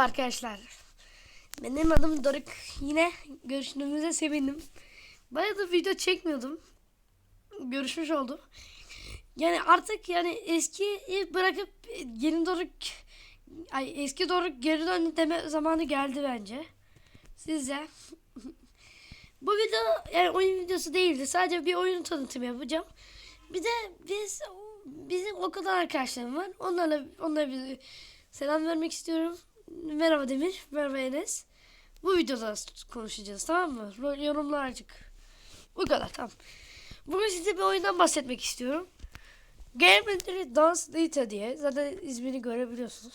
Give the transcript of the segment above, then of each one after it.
arkadaşlar. Benim adım Doruk. Yine görüştüğümüze sevindim. Bayağı da video çekmiyordum. Görüşmüş oldu. Yani artık yani eskiyi bırakıp yeni Doruk ay eski Doruk geri döndü deme zamanı geldi bence. Sizce? Bu video yani oyun videosu değildi. Sadece bir oyun tanıtımı yapacağım. Bir de biz bizim okuldan arkadaşlarım var. Onlarla onlara bir selam vermek istiyorum. Merhaba Demir, merhaba Enes. Bu videoda konuşacağız tamam mı? Ro- Yorumlar açık. Bu kadar tamam. Bugün size bir oyundan bahsetmek istiyorum. Game Legendary Dance Data diye. Zaten ismini görebiliyorsunuz.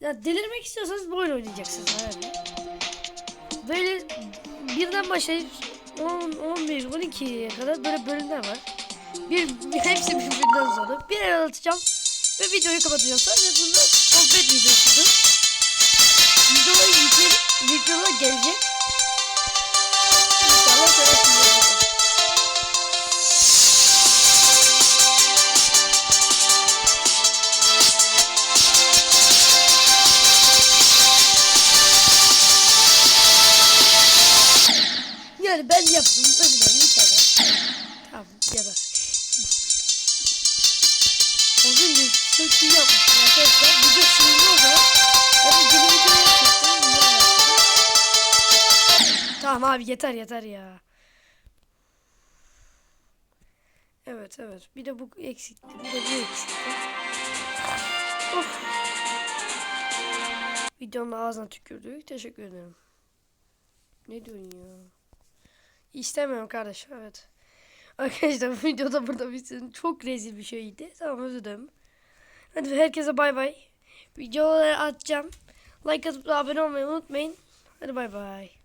Ya delirmek istiyorsanız bu oyunu oynayacaksınız yani. Böyle birden başlayıp 10, 11, 12'ye kadar böyle bölümler var. Bir, bir hepsi birbirinden sonra. Bir el atacağım ve videoyu kapatacağım. Sadece bunu videolar gelecek. İnşallah seversiniz. Yani ben yaptım. Dilerim inşallah. Tamam da. Az önce çok iyi yapmıştım arkadaşlar. Video sınırlı o Tamam abi yeter yeter ya. Evet evet. Bir de bu eksikti. Bir de bu eksikti. Of. Videonun ağzına tükürdük. Teşekkür ederim. Ne diyorsun ya? İstemiyorum kardeş. Evet. Arkadaşlar bu videoda burada bitsin. Çok rezil bir şeydi. Tamam özür dilerim. Hadi herkese bay bay. Videoları atacağım. Like atıp abone olmayı unutmayın. Hadi bay bay.